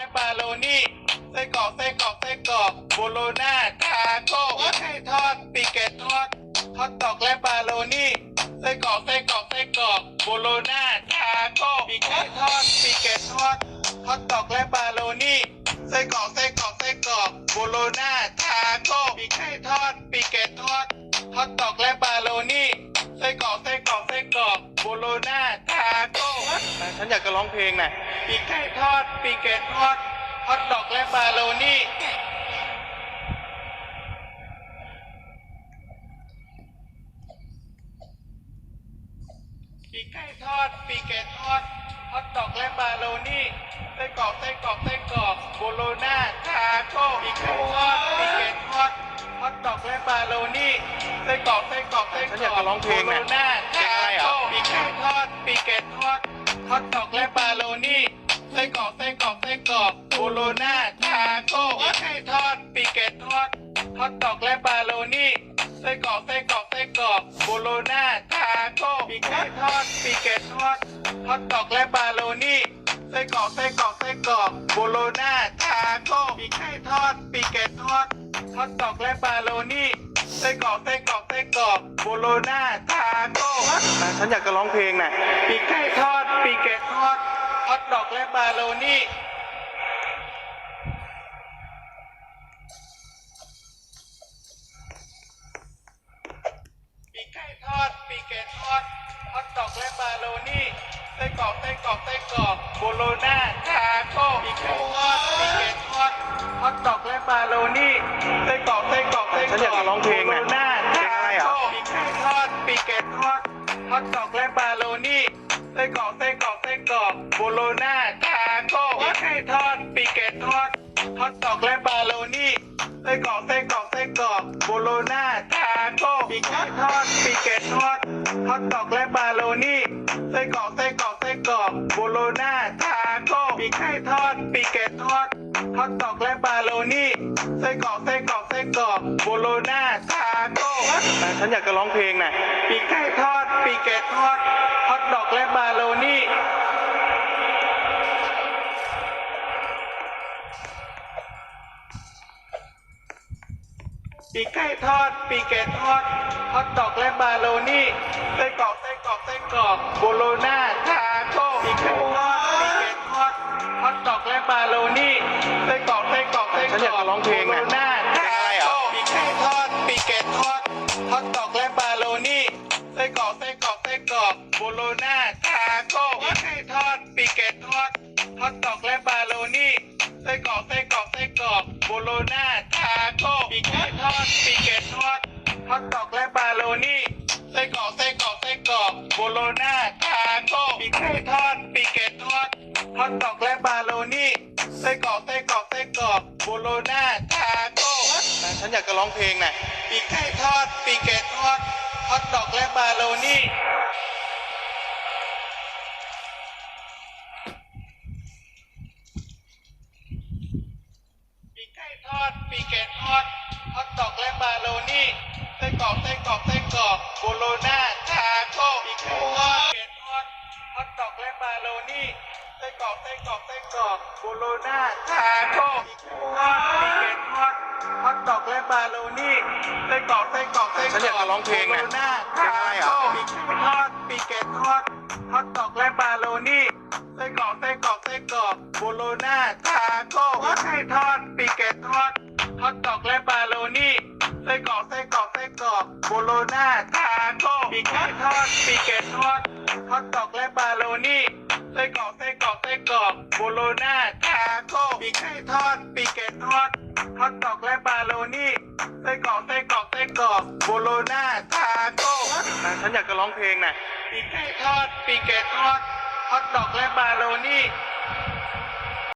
และบาโลนี่ไส้กรอกไส้กรอกไส้กรอกโบโลนาทาโก้ไข่ทอดปีกเกตทอดฮอทดอกและบาโลนี่ไส้กรอกไส้กรอกไส้กรอกโบโลนาทาโก้ปีกไก่ทอดปีกเกตทอดฮอทดอกและบาโลนี่ไส้กรอกไส้กรอกไส้กรอกโบโลนาทาโก้ปีกไก่ทอดปีกเกตทอดฮอทดอกและบาโลนี่ไส้กรอกไส้กรอกไส้กรอกโบโลนาทาโก้ ฉันอยากจะร้องเพลงน่ะปีกไก่ทอด ปีกเกตทอดฮอทดอกและบาโลนี่ ปีกไก่ทอด ปีกเกตทอดฮอทดอกและบาโลนี่ไส้กรอกไส้กรอกไส้กรอกโบโลนาทาโก้ปีกไก่ทอดปีกเกตทอดฮอทดอกและบาโลนี่ไส้กรอกไส้กรอกไส้กรอกฉันอยากจะร้องเพลงโบน่ะโลนาเพลงทาอะไรเหรอโก้ปีกไก่ทอดปีกเกตทอด ฮอทดอกและบาโลนี่ไส้กรอกไส้กรอกไส้กรอกโบโลนาทาโก้ปีไก่ทอดปีเกตทอดฮอทดอกและบาโลนี่ไส้กรอกไส้กรอกไส้กรอกโบโลนาทาโก้ปีกไก่ทอดปีเกตทอดฮอทดอกและบาโลนี่ไส้กรอกไส้กรอกไส้กรอกโบโลนาทาโก้ปีไก่ทอดปีเกตทอดฮอทดอกและบาโลนี่ ไส้กรอกไส้กรอกไส้กรอกโบโลนาทาโก้ฉันอยากจะร้องเพลงน่ะปีกไก่ทอดปีกเกตทอดฮอทดอกและบาโลนี่ปีกไก่ทอดปีกเกตทอดฮอทดอกและบาโลนี่ไส้กรอกไส้กรอกไส้กรอกโบโลนาทาโก้ปีกไก่ทอดปีกเกตทอดฮอทดอกและบาโลนี่ไส้กรอกไส้กรอก ดฮอทดอกและบาโลนี่ไส้กรอกไส้กรอกไส้กรอกโบโลนาทาโก้ไก่ทอดปีเกตทอดฮอทดอกและบาโลนี่ไส้กรอกไส้กรอกไส้กรอกโบโลนาทาโก้ปีกไก่ทอดปีเกตทอดฮอทดอกและบาโลนี่ไส้กรอกไส้กรอกไส้กรอกโบโลนาทาโก้ปีไก่ทอดปีเกตทอดฮอทดอกและบาโลนี่ไส้กรอกไส้กรอกไส้กรอกโบโลนาทาโก้ฉันอยากจะร้องเพลงน่ะปีไก่ กเกตทอดฮอทดอกและบาโลนี่ปีกไก่ทอด ปีกเกตทอดฮอทดอกและบาโลนี่ไส้กรอกไส้กรอกไส้กรอกโบโลนาทาโก้ปีกไก่ทอดปีกเกตทอดฮอทดอกและบาโลนี่ไส้กรอกไส้กรอกไส้กรอกฉันอยากจะร้องเพลงโบน่ะโลนา ส้กรอกไส้กรอกไส้กรอกโบโลนาทาโก้ปีกไก่ทอดปีกเกตทอดฮอทดอกและบาโลนี่ไส้กรอกไส้กรอกไส้กรอกโบโลนาทาโก้ปีกไก่ทอดปีกเกตทอดฮอทดอกและบาโลนี่ไส้กรอกไส้กรอกไส้กรอกโบโลนาทาโก้ฉันอยากจะร้องเพลงน่ะปีกไก่ทอดปีกเกตทอดฮอทดอกและบาโลนี่ ทอดปีกเกตทอดฮอทดอกและบาโลนี่ไส้กรอกไส้กรอกไส้กรอกโบโลนาทาโก้ปีกไก่ทอดปีกเกตทอดฮอทดอกและบาโลนี่ไส้กรอกไส้กรอกไส้กรอกโบโลนาทาโก้ปีกไก่ทอดปีกเกตทอดฮอทดอกและบาโลนี่ไส้กรอกไส้กรอกไส้กรอกฉันอยากจะร้องเพลงน่ะโบโลนาเพลงอะไรเหรอปีกไก่ทอดปีกเกตทอดฮอทดอกและบาโลนี่ไส้กรอกไส้กรอกไส้กรอกโบโลนาทาโก้ไก่ทอด ส้กรอกไส้กรอกไส้กรอกโบโลนาทาโก้ปีกไก่ทอดปีกเกตทอดฮอทดอกและบาโลนี่ไส้กรอกไส้กรอกไส้กรอกโบโลนาทาโก้ปีกไก่ทอดปีกเกตทอดฮอทดอกและบาโลนี่ไส้กรอกไส้กรอกไส้กรอกโบโลนาทาโก้ฉันอยากจะร้องเพลงน่ะปีกไก่ทอดปีกเกตทอดฮอทดอกและบาโลนี่